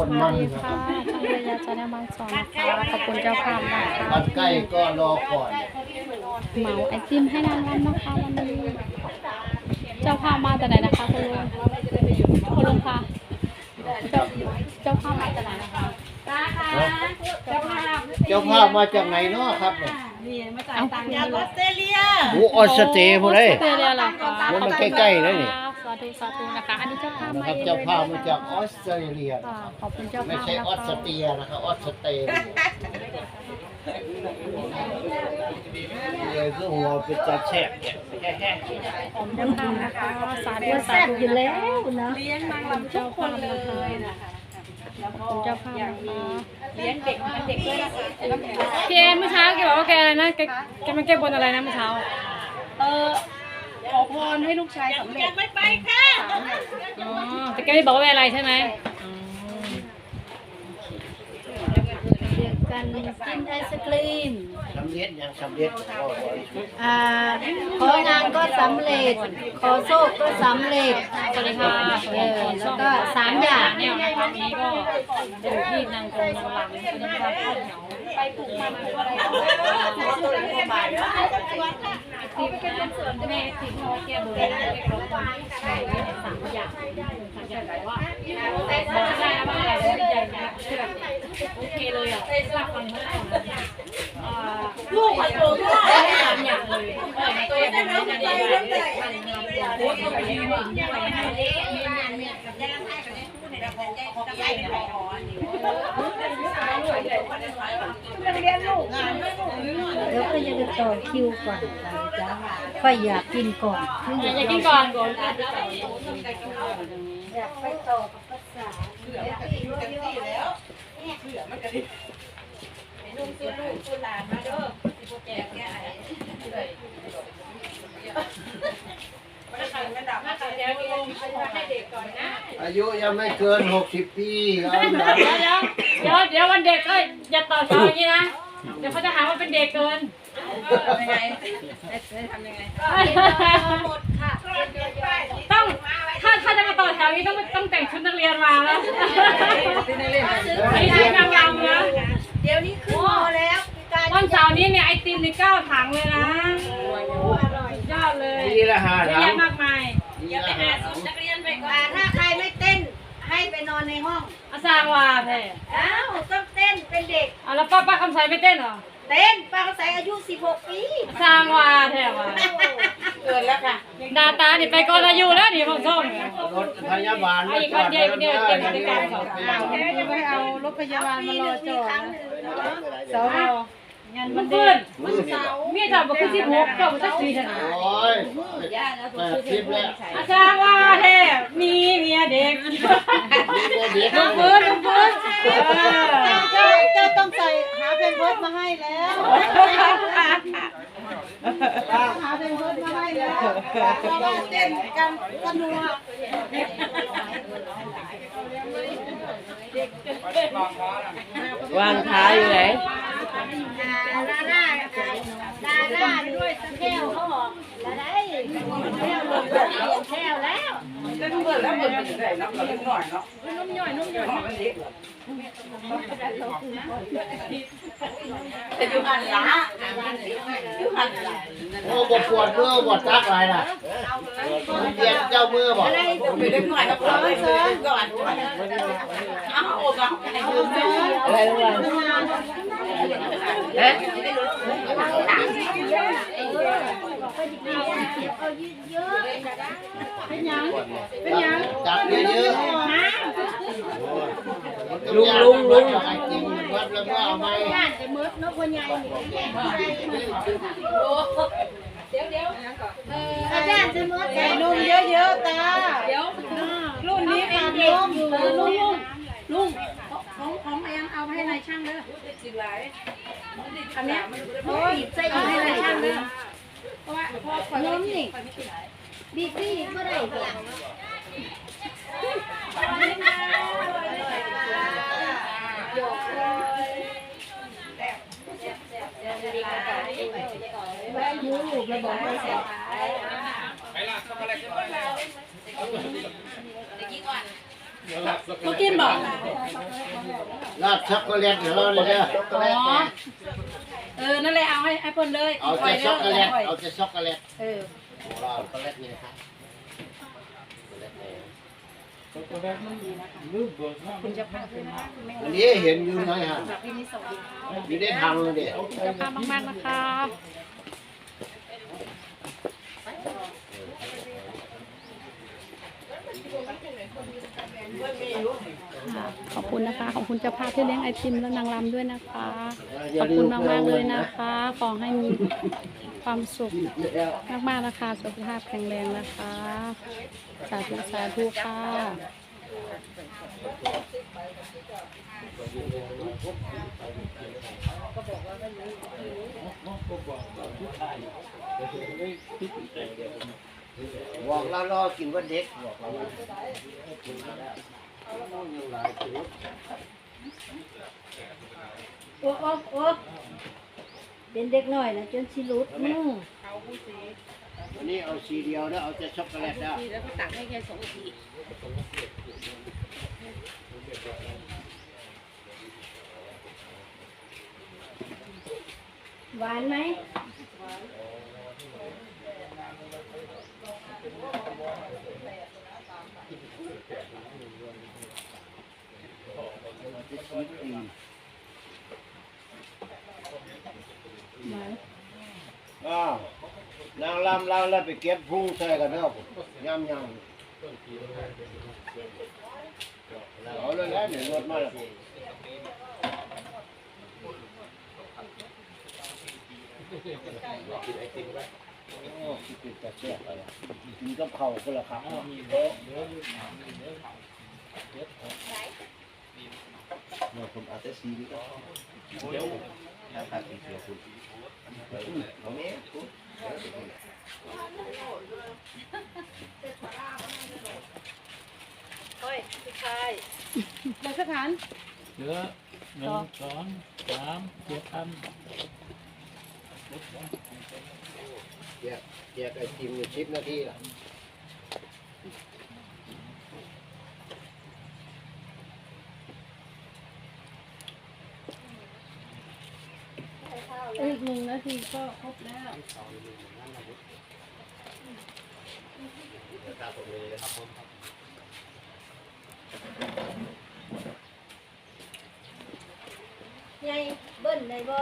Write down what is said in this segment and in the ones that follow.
คนสมัวันสดีค่ะทางเรือยาจะได้บางสอนนะคะขอบคุณเจ้าภาพนะคะวันใกล้ก็รอก่อน เหมาไอติมให้นางวันนะคะวันนี้เจ้าภาพมาแต่ไหนนะคะคุณลุงคุณลุงคะเจ้าเจ้าภาพมาแต่ไหนนะคะเจ้าภาพมาจากไหนเนาะครับเนี่ยจากออสเตรเลีย โอ้ออสเตรผู้ใดออสเตรเลียเหรอคะโอ้มันใกล้ๆแล้วนี่สา ธุสาธุนะคะ อันนี้เจ้าภาพนะมาครับเองเจ้าภาพเลมายนะจากออสเตรเลียค่ะขอบคุณเจ้าไม่ภาพใช่นะออสคะเตรียนะครับออสเตรเลียเลยคือหัวเป็นจัดแฉกเนี่ยผมเจ้าภาพนะคะสาธุสาธุอยู่แล้วเนาะเลี้ยงนางรำเจ้าภาพนะคะขอบคุณเจ้าภาพนะคะเลี้ยงเด็กเด็กด้วยนะคะพี่แอนเมื่อเช้าแกบอกว่าแกอะไรนะแกแกมันแก้บนอะไรนะเมื่อเช้า เออขอ พรให้ลูกชายสำเร็จไม่ไปค่ะ อ๋อแต่แกไม่บอกว่าเป็นอะไรใช่ไหมเรี กกันกินไอศกรีมสำเร็จยังสำเร็จก็ขอให้อ่าของานก็สำเร็จ ขอโชคก็สำเร็จสวัสดีค่ะเออแล้วก็สามอย่างแนวนะคะวันนี้ก็อยู่ที่นางกรมนางรำนะคะนางรำข้าวเหนียวไปปลูกมันอะไรตัวละตัวบาทที่เป็นส่วนแม่ที่พ่อแกเบอร์แกครบวันใช่สามอย่างสามอย่างแต่ว่าบอกได้นะว่าอะไรไม่ใหญ่นะเชื่อ โอเคเลยอะรับฟังทั้งหมดอ่าลูกมาปลูกด้วยสามอย่างเลยตัวอย่างนี้จะดีเลยโค้ดต้องไปยืนที่ไหนนะเรียนลูกงานแล้วก็จะต่อคิวก่อนจ้าค่อยอยากกินก่อนคืออยากกินก่อนก่อนอยากไปต่อกับภาษา ลุงซื้อลูกซื้อหลานมาเด้อสิบแก่แก่ไอ้ไม่ใช่ไม่ดับไม่ใช่แล้วมีให้เด็กก่อนนะอายุยังไม่เกิน60ปีเอาเดี๋ยวเดี๋ยวเดี๋ยวเดี๋ยววันเด็กก็อย่าต่อแถวอย่างนี้นะ เดี๋ยวเขาจะหาว่าเป็นเด็กเกินยังไงจะทำยังไงต้องถ้าถ้าจะมาต่อแถวนี้ต้องต้องแต่งชุดนักเรียนมาแล้วอันนี้ชุดนางรำนะเดี๋ยวนี้ขึ้นมอแล้วการวันเสาร์นี้เนี่ยไอติมในเก้าถังเลยนะยอดเลยปีละห้าเยอะถังแยะมากมายปีละห้าถังนักเรียนไปก่อนอ่าถ้าใครไม่เต้นให้ไปนอนในห้องอาซางวาแพ่อ้าวต้องเต้นเป็นเด็กเอาแล้วป้าป้าคำใสไม่เต้นเหรอ เต้นป้าเขาใส่อายุ 16 ปีอาซางวาแท้วะเกินแล้วค่ะดาตาดิไปก่อนอายุแล้วนี่พ่อส้มเนี่ยรถพยาบาลเอาอีกวันเดียววันเดียวเต็มบริการสองครั้งแม่จะไปเอารถพยาบาลมารอจอดส วมันเพื่อนเมียจับบอกคือสิบหกจับบอกสักสี่เท่านั้นโอ้ยแปดสิบแล้วอาจารย์ว่าแท้มีเมียเด็กนี่ก็เด็กลุงพื้นลุงพื้นเออเจ้าเจ้าต้องใส่หาเพนเพิร์ดมาให้แล้วหาเพนเพิร์ดมาให้แล้วเพราะว่าเต้นกันสนุกวางขาอยู่ไหน ดาราดาราด้วยสแก้วเขาบอกแล้วได้แก้วลงเปลี่ยนแก้วแล้วจะอยู่หันหลังอยู่หันหลังโอ้บปวดมือปวดตักอะไรน่ะเรียนเจ้ามือบอกไปเล่นหน่อยกับเราเซิร์ฟก่อนเอาโอ้ก่อนให้ดูเซิร์ฟอะไรทุกวันเอ๊ะ จับเยอะๆลุงลุงลุงไอ้จริงมันวัดแล้วก็เอาไม้ย่านไปมืดเนาะคนใหญ่อาจารย์จะมืดใส่นมเยอะๆตาเดี๋ยวรุ่นนี้ขาดนมลุงลุงลุงของของแอนเอาไปให้นายช่างเด้ออันนี้โอ้ยใส่เอาให้นายช่างเด้อเพราะว่าพ่อคอยนมนี่บีบบี้ก็ได้ค่ะมากินบ่ราดช็อกโกแลตเดี๋ยวเราเลยเด้ออ๋อ เออ นั่นแหละเอาให้ไอ้เพิ่นเลยเอาปล่แต่ยช็อกโกแลตปล่ยเอาแต่ช็อกโกแลตเออเราช็อกโกแลตนี่นะครับคุณจะพาคุณนะคะคุณแม่อันนี้เห็นอยู่ไหนฮะพี่นิสสวัสดีค่ะอยู่ในทางเลยเด็จะพามากๆนะคะ ขอบ คุณนะคะ ขอบคุณเจ้าภาพที่เลี้ยงไอติมและนางรำด้วยนะคะ ขอบคุณมากมากๆเลยนะคะ ขอให้มีความสุขมากๆนะคะ สุขภาพแข็งแรงนะคะ สาธุสาธุค่ะบอกเรารอกินว่าเด็กบอกเราว่า โอ้โอ้โอ้เป็นเด็กหน่อยนะจนชิลุดมืออันนี้เอาสีเดียวนะเอาแต่ช็อกโกแลตนะแล้วก็ตักให้แค่สองทีหวานไหม อ้าวนางลำเราแล้วไปเก็บพุงใส่กันเนาะย่ำย่ำเอาเลยแล้วเนี่ยรถมาแล้วโอ้คิดเป็นแต่แซ่บอะไรกินกับข้าก็ละครับ เนี่ยผมอาจจะซีนี่ก็เดี๋ยวแล้วตัดสีเขียวคุณเอาเนี้ยคุณเราสถานเหลือหนึ่งสองสามเจ็ดพันแยกแยกไอติมอยู่สิบนาทีละ อีกหนึ่งนาทีก็ครบแล้วไงเบิ้ลในบ่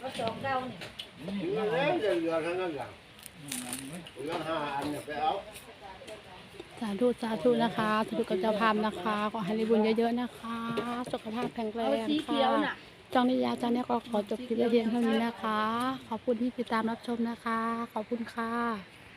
ก็สองเก้านี่เหลือแล้วเหลือเท่านั้นแหละเหลือห้าอันเนี่ยไปเอาสาธุสาธุนะคะสาธุกับเจ้าภาพนะคะ ขอให้ได้บุญเยอะๆนะคะ สุขภาพแข็งแรเอางสีเขียวค่ะ น่ะ จองนิยาจางเนี่ยก็ขอจบคลิปไว้เพียงเท่านี้นะคะ ขอบคุณที่ติดตามรับชมนะคะ ขอบคุณค่ะ